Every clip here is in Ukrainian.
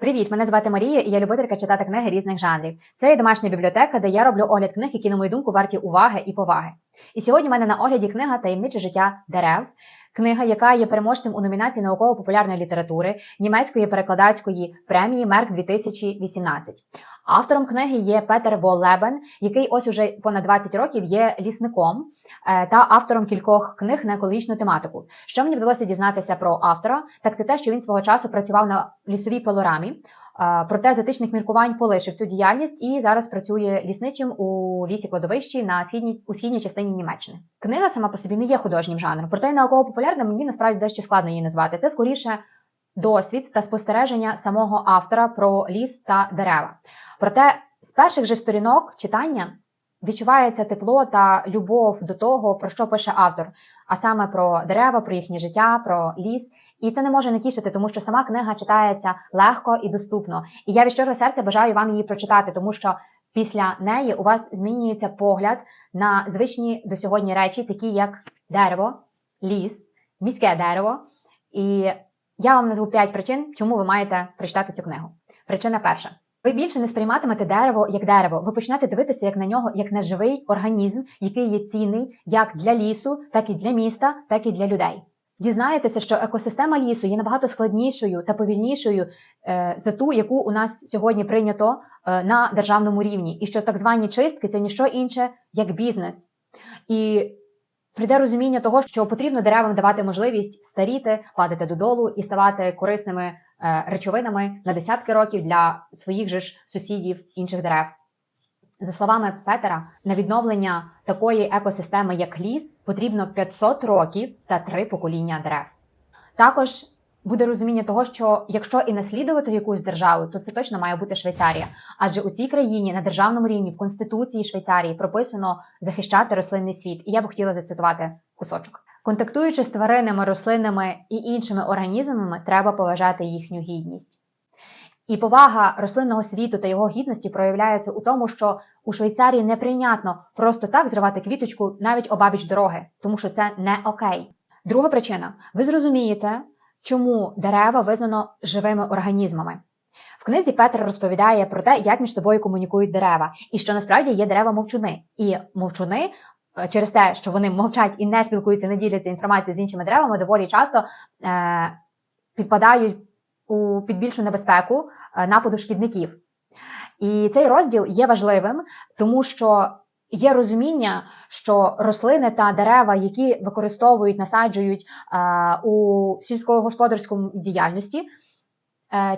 Привіт, мене звати Марія, і я любителька читати книги різних жанрів. Це є домашня бібліотека, де я роблю огляд книг, які, на мою думку, варті уваги і поваги. І сьогодні в мене на огляді книга Таємниче життя дерев. Книга, яка є переможцем у номінації науково-популярної літератури німецької перекладацької премії Мерк 2018. Автором книги є Петер Воллебен, який ось уже понад 20 років є лісником е, та автором кількох книг на екологічну тематику. Що мені вдалося дізнатися про автора, так це те, що він свого часу працював на лісовій пилорамі. е, Проте з етичних міркувань полишив цю діяльність і зараз працює лісничим у лісі кладовищі на східній у східній частині Німеччини. Книга сама по собі не є художнім жанром, проте й науково-популярна мені насправді дещо складно її назвати. Це скоріше досвід та спостереження самого автора про ліс та дерева. Проте з перших же сторінок читання відчувається тепло та любов до того, про що пише автор, а саме про дерева, про їхнє життя, про ліс. І це не може не тішити, тому що сама книга читається легко і доступно. І я від щирого серця бажаю вам її прочитати, тому що після неї у вас змінюється погляд на звичні до сьогодні речі, такі як дерево, ліс, міське дерево. І я вам назву 5 причин, чому ви маєте прочитати цю книгу. Причина перша. Ви більше не сприйматимете дерево як дерево. Ви почнете дивитися як на нього, як на живий організм, який є цінний як для лісу, так і для міста, так і для людей. Дізнаєтеся, що екосистема лісу є набагато складнішою та повільнішою е, за ту, яку у нас сьогодні прийнято е, на державному рівні, і що так звані чистки це ніщо інше як бізнес. І прийде розуміння того, що потрібно деревам давати можливість старіти, падати додолу і ставати корисними е, речовинами на десятки років для своїх же ж сусідів інших дерев. За словами Петера, на відновлення такої екосистеми, як ліс, потрібно 500 років та три покоління дерев. Також буде розуміння того, що якщо і наслідувати якусь державу, то це точно має бути Швейцарія. Адже у цій країні на державному рівні в Конституції Швейцарії прописано захищати рослинний світ. І я б хотіла зацитувати кусочок. Контактуючи з тваринами, рослинами і іншими організмами, треба поважати їхню гідність. І повага рослинного світу та його гідності проявляється у тому, що у Швейцарії неприйнятно просто так зривати квіточку навіть обабіч дороги, тому що це не окей. Друга причина: ви зрозумієте, чому дерева визнано живими організмами. В книзі Петр розповідає про те, як між собою комунікують дерева, і що насправді є дерева мовчуни. І мовчуни е, через те, що вони мовчать і не спілкуються, не діляться інформацією з іншими деревами, доволі часто е, підпадають у під більшу небезпеку е, нападу шкідників. І цей розділ є важливим, тому що є розуміння, що рослини та дерева, які використовують, насаджують е, у сільськогосподарському діяльності,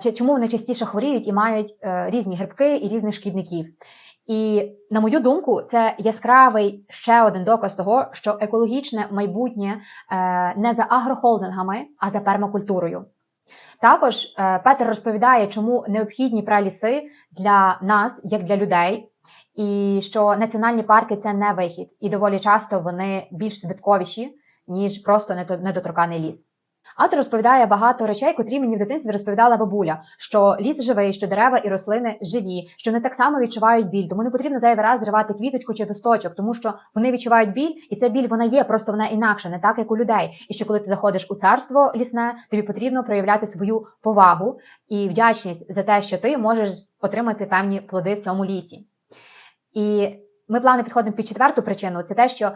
е, чому вони частіше хворіють і мають е, різні грибки і різних шкідників. І на мою думку, це яскравий ще один доказ того, що екологічне майбутнє не за агрохолдингами, а за пермакультурою. Також Петер розповідає, чому необхідні праліси для нас, як для людей, і що національні парки це не вихід, і доволі часто вони більш збитковіші, ніж просто недо- недоторканий ліс. Автор розповідає багато речей, котрі мені в дитинстві розповідала бабуля, що ліс живий, що дерева і рослини живі, що вони так само відчувають біль, тому не потрібно зайвий раз зривати квіточку чи листочок, тому що вони відчувають біль, і ця біль вона є, просто вона інакша, не так як у людей. І що коли ти заходиш у царство лісне, тобі потрібно проявляти свою повагу і вдячність за те, що ти можеш отримати певні плоди в цьому лісі. І ми плавно підходимо під четверту причину: це те, що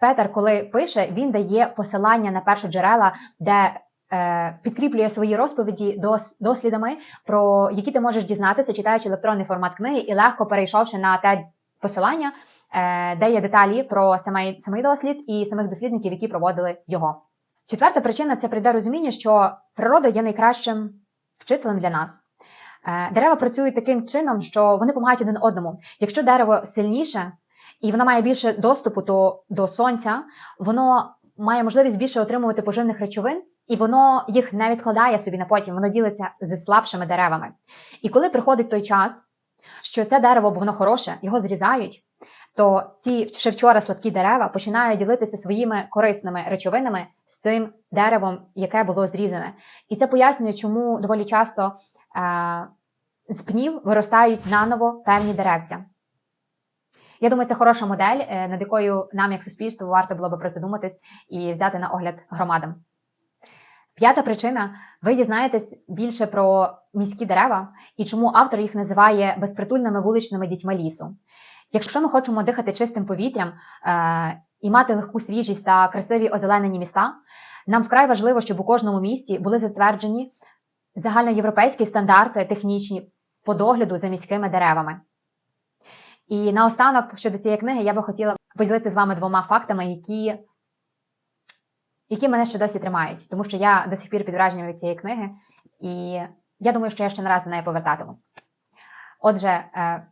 Петер, коли пише, він дає посилання на перші джерела, де е, підкріплює свої розповіді дос, дослідами, про які ти можеш дізнатися, читаючи електронний формат книги, і легко перейшовши на те посилання, е, де є деталі про самий, самий дослід і самих дослідників, які проводили його. Четверта причина це прийде розуміння, що природа є найкращим вчителем для нас. Е, Дерева працюють таким чином, що вони допомагають один одному. Якщо дерево сильніше і воно має більше доступу до, до сонця, воно має можливість більше отримувати поживних речовин, і воно їх не відкладає собі на потім, воно ділиться зі слабшими деревами. І коли приходить той час, що це дерево, бо воно хороше, його зрізають, то ці ще вчора слабкі дерева починають ділитися своїми корисними речовинами з тим деревом, яке було зрізане. І це пояснює, чому доволі часто з пнів виростають наново певні деревця. Я думаю, це хороша модель, е, над якою нам, як суспільству, варто було би призадуматись і взяти на огляд громадам. П'ята причина: ви дізнаєтесь більше про міські дерева і чому автор їх називає безпритульними вуличними дітьми лісу. Якщо ми хочемо дихати чистим повітрям е- і мати легку свіжість та красиві озеленені міста, нам вкрай важливо, щоб у кожному місті були затверджені загальноєвропейські стандарти технічні по догляду за міськими деревами. І наостанок щодо цієї книги я би хотіла поділитися з вами двома фактами, які, які мене ще досі тримають, тому що я до сих пір під враженням від цієї книги, і я думаю, що я ще не раз до неї повертатимусь. Отже, е,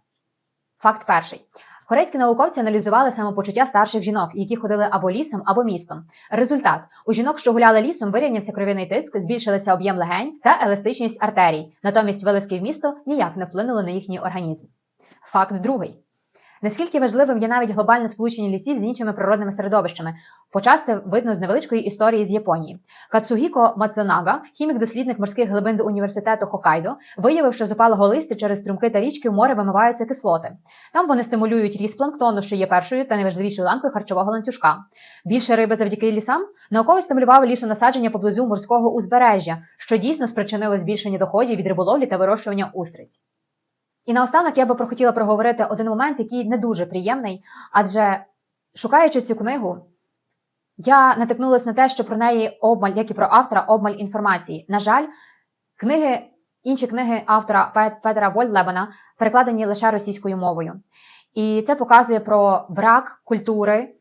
факт перший. Корейські науковці аналізували самопочуття старших жінок, які ходили або лісом, або містом. Результат: у жінок, що гуляли лісом, вирівнявся кров'яний тиск, збільшилися об'єм легень та еластичність артерій. Натомість вилазки в місто ніяк не вплинули на їхній організм. Факт другий. Наскільки важливим є навіть глобальне сполучення лісів з іншими природними середовищами, почасти видно з невеличкої історії з Японії. Кацугіко Мацунага, хімік-дослідник морських глибин з університету Хокайдо, виявив, що з опалого листя через струмки та річки в море вимиваються кислоти. Там вони стимулюють ріст планктону, що є першою та найважливішою ланкою харчового ланцюжка. Більше риби завдяки лісам науковець стимулював лісонасадження поблизу морського узбережжя, що дійсно спричинило збільшення доходів від риболовлі та вирощування устриць. І наостанок я би хотіла проговорити один момент, який не дуже приємний, адже шукаючи цю книгу, я натикнулася на те, що про неї обмаль, як і про автора, обмаль інформації. На жаль, книги, інші книги автора Пет- Петера Вольдлебена перекладені лише російською мовою. І це показує про брак культури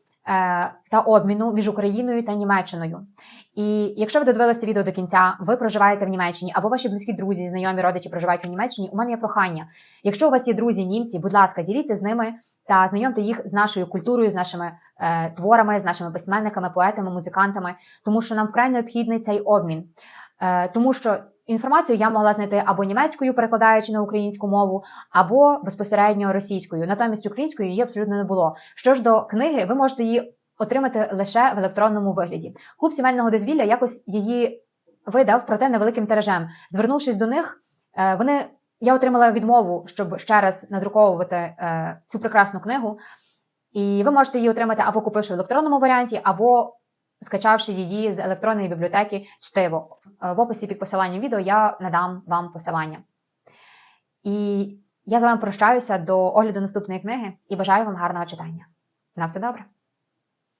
та обміну між Україною та Німеччиною. І якщо ви додивилися відео до кінця, ви проживаєте в Німеччині, або ваші близькі друзі, знайомі родичі проживають у Німеччині, у мене є прохання. Якщо у вас є друзі німці, будь ласка, діліться з ними та знайомте їх з нашою культурою, з нашими е, творами, з нашими письменниками, поетами, музикантами, тому що нам вкрай необхідний цей обмін. Е, тому що інформацію я могла знайти або німецькою, перекладаючи на українську мову, або безпосередньо російською. Натомість українською її абсолютно не було. Що ж до книги, ви можете її отримати лише в електронному вигляді. Клуб сімейного дозвілля якось її видав, проте невеликим тиражем. Звернувшись до них, е, вони я отримала відмову, щоб ще раз надруковувати е, цю прекрасну книгу. І ви можете її отримати або купивши в електронному варіанті, або скачавши її з електронної бібліотеки чтиво. Е, В описі під посиланням відео я надам вам посилання. І я з вами прощаюся до огляду наступної книги і бажаю вам гарного читання. На все добре!